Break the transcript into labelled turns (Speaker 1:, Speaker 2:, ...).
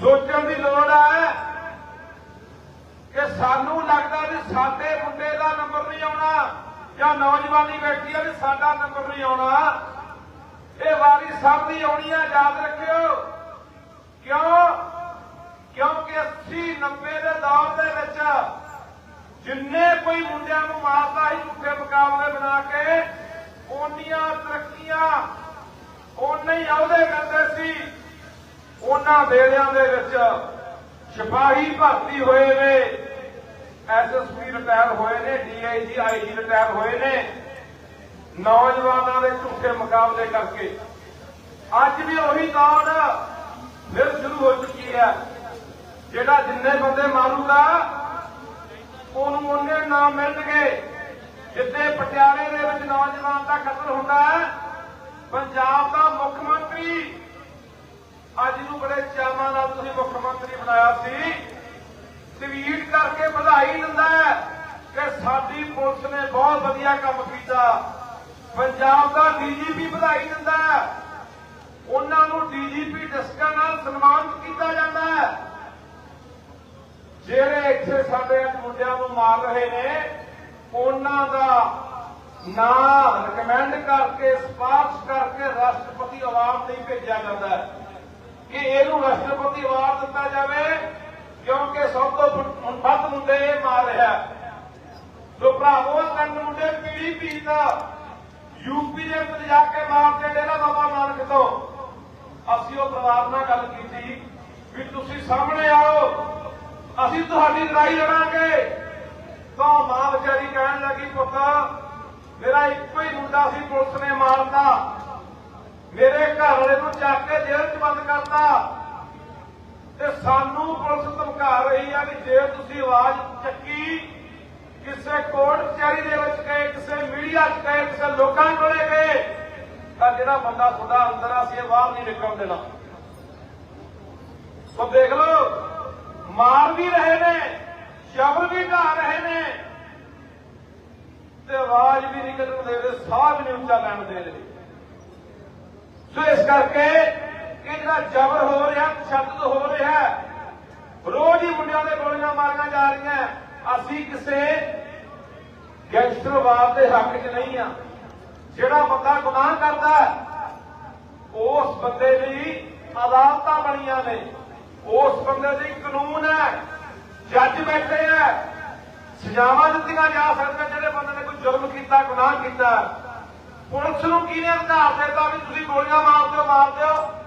Speaker 1: ਸੋਚਣ ਦੀ ਲੋੜ ਹੈ ਕਿ ਸਾਨੂੰ ਲੱਗਦਾ ਵੀ ਸਾਡੇ ਮੁੰਡੇ ਦਾ ਨੰਬਰ ਨਹੀਂ ਆਉਣਾ ਜਾਂ ਨੌਜਵਾਨੀ ਬੈਠੀ ਹੈ ਵੀ ਸਾਡਾ ਨੰਬਰ ਨਹੀਂ ਆਉਣਾ। ਇਹ ਵਾਰੀ ਸਭ ਦੀ ਆਉਣੀ ਆ, ਯਾਦ ਰੱਖਿਓ। ਕਿਉਂ? ਕਿਉਂਕਿ 80 90 ਦੇ ਦੌਰ ਦੇ ਵਿੱਚ ਜਿੰਨੇ ਕੋਈ ਮੁੰਡਿਆਂ ਨੂੰ ਮਾਰਦਾ ਸੀ ਝੂਠੇ ਮੁਕਾਬਲੇ ਬਣਾ ਕੇ, ਓਨੀਆਂ ਤਰੱਕੀਆਂ ਓਨੇ ਹੀ ਅਹੁਦੇ ਕਰਦੇ ਸੀ। ਉਹਨਾਂ ਵੇਲਿਆਂ ਦੇ ਵਿੱਚ ਸਿਪਾਹੀ ਭਰਤੀ ਹੋਏ ਨੇ। ਐਸਐਸਪੀ ਰਿਟਾਇਰ ਹੋਏ ਨੇ ਡੀਆਈਜੀ ਆਈਜੀ ਰਿਟਾਇਰ ਹੋਏ ਨੇ। ਨੌਜਵਾਨਾਂ ਦੇ ਝੂਠੇ ਮੁਕਾਬਲੇ ਕਰਕੇ। ਅੱਜ ਵੀ ਉਹੀ ਦੌੜ ਫਿਰ ਸ਼ੁਰੂ ਹੋ ਚੁੱਕੀ ਹੈ। ਜਿਹੜਾ ਜਿੰਨੇ ਬੰਦੇ ਮਾਰੂਗਾ, ਉਹਨੂੰ ਉਹਨੇ ਨਾਮ ਮਿਲਣਗੇ। ਜਿੱਦੇ ਪਟਿਆਲੇ ਦੇ ਵਿੱਚ ਨੌਜਵਾਨ ਦਾ ਕਤਲ ਹੁੰਦਾ ਹੈ, ਪੰਜਾਬ ਦਾ ਮੁੱਖ ਮੰਤਰੀ ਅੱਜ ਨੂੰ ਬੜੇ ਚਾਵਾਂ ਨਾਲ ਤੁਸੀਂ ਮੁੱਖ ਮੰਤਰੀ ਬਣਾਇਆ ਸੀ। ਟਵੀਟ ਕਰਕੇ ਵਧਾਈ ਦਿੰਦਾ ਹੈ ਕਿ ਸਾਡੀ ਪੁਲਿਸ ਨੇ ਬਹੁਤ ਵਧੀਆ ਕੰਮ ਕੀਤਾ। ਪੰਜਾਬ ਦਾ ਡੀਜੀਪੀ ਵਧਾਈ ਦਿੰਦਾ ਹੈ। ਉਹਨਾਂ ਨੂੰ ਡੀਜੀਪੀ ਡਿਸਕਾਂ ਨਾਲ ਸਨਮਾਨਿਤ ਕੀਤਾ ਜਾਂਦਾ ਹੈ। ਜਿਹੜੇ ਇੱਥੇ ਸਾਡੇ ਮੁੰਡਿਆਂ ਨੂੰ ਮਾਰ ਰਹੇ ਨੇ, ਉਹਨਾਂ ਦਾ ਨਾਂ ਰეკਮੈਂਡ ਕਰਕੇ ਸਪਾਰਸ਼ ਕਰਕੇ ਰਾਸ਼ਟਰਪਤੀ ਅਵਾਰਡ ਲਈ ਭੇਜਿਆ ਜਾਂਦਾ ਹੈ। ਕਿ ਇਹਨੂੰ ਰਾਸ਼ਟਰਪਤੀ ਅਵਾਰਡ ਦਿੱਤਾ ਜਾਵੇ, ਕਿਉਂਕਿ ਸਭ ਤੋਂ ਵੱਧ ਮੁੰਡੇ ਇਹ ਮਾਰ ਰਿਹਾ। ਹੈ। ਭਰਾਵੋ ਤਿੰਨ ਮੁੰਡੇ ਪੀੜੀ ਪੀੜ ਯੂਪੀ ਦੇ ਵਿੱਚ ਜਾ ਕੇ ਮਾਰਦੇ ਡੇਰਾ ਬਾਬਾ ਨਾਨਕ ਤੋਂ। ਅਸੀਂ ਉਹ ਪਰਿਵਾਰ ਨਾਲ ਗੱਲ ਕੀਤੀ ਵੀ ਤੁਸੀਂ ਸਾਹਮਣੇ ਆਓ, ਅਸੀਂ ਤੁਹਾਡੀ ਲੜਾਈ ਲੜਾਂਗੇ। ਤਾਂ ਮਾਂ ਵਿਚਾਰੀ ਕਹਿਣ ਲੱਗੀ, ਪੁੱਤ, ਮੇਰਾ ਇੱਕੋ ਹੀ ਮੁੰਡਾ ਸੀ, ਪੁਲਿਸ ਨੇ ਮਾਰਤਾ। ਘਰ ਵਾਲੇ ਨੂੰ ਚੱਕ ਕੇ ਜੇਲ੍ਹ 'ਚ ਬੰਦ ਕਰਤਾ। ਤੇ ਸਾਨੂੰ ਪੁਲਿਸ ਧਮਕਾ ਰਹੀ ਆ ਵੀ ਜੇ ਤੁਸੀਂ ਆਵਾਜ਼ ਚੱਕੀ, ਕਿਸੇ ਕੋਰਟ ਕਚਹਿਰੀ ਦੇ ਵਿੱਚ ਗਏ, ਕਿਸੇ ਮੀਡੀਆ 'ਚ ਗਏ, ਕਿਸੇ ਲੋਕਾਂ ਕੋਲੇ ਗਏ, ਤਾਂ ਜਿਹੜਾ ਬੰਦਾ ਤੁਹਾਡਾ ਅੰਦਰ ਆ ਸੀ ਬਾਹਰ ਨਹੀਂ ਨਿਕਲਣ ਦੇਣਾ। ਸੋ ਦੇਖ ਲਓ, ਮਾਰ ਵੀ ਰਹੇ ਨੇ ਸ਼ਬਦ ਵੀ ਢਾ ਰਹੇ ਨੇ, ਤੇ ਆਵਾਜ਼ ਵੀ ਨਹੀਂ ਕੱਢਣ ਦੇ ਰਹੇ, ਸਾਹ ਵੀ ਨਹੀਂ ਉੱਚਾ ਲੈਣ ਦੇ ਰਹੇ। ਸੋ ਇਸ ਕਰਕੇ ਇਹ ਜਿਹੜਾ ਜ਼ਬਰ ਹੋ ਰਿਹਾ, ਤਸ਼ੱਦਦ ਹੋ ਰਿਹਾ। ਰੋਜ਼ ਹੀ ਮੁੰਡਿਆਂ ਦੇ ਗੋਲੀਆਂ ਮਾਰੀਆਂ ਜਾ ਰਹੀਆਂ। ਅਸੀਂ ਕਿਸੇ ਗੈਂਗਸਟਰਵਾਦ ਦੇ ਹੱਕ 'ਚ ਨਹੀਂ ਆ। ਜਿਹੜਾ ਬੰਦਾ ਗੁਨਾਹ ਕਰਦਾ, ਉਸ ਬੰਦੇ ਲਈ ਅਦਾਲਤਾਂ ਬਣੀਆਂ ਨੇ। ਉਸ ਬੰਦੇ ਲਈ ਕਾਨੂੰਨ ਹੈ। ਜੱਜ ਬੈਠੇ ਆ। ਸਜ਼ਾਵਾਂ ਦਿੱਤੀਆਂ ਜਾ ਸਕਦੀਆਂ ਜਿਹੜੇ ਬੰਦੇ ਨੇ ਕੋਈ ਜ਼ੁਲਮ ਕੀਤਾ, ਗੁਨਾਹ ਕੀਤਾ। ਪੁਲਿਸ ਨੂੰ ਕਿਹਨੇ ਅਧਿਕਾਰ ਦਿੱਤਾ ਵੀ ਤੁਸੀਂ ਗੋਲੀਆਂ ਮਾਰ ਦਿਓ ਮਾਰ ਦਿਓ?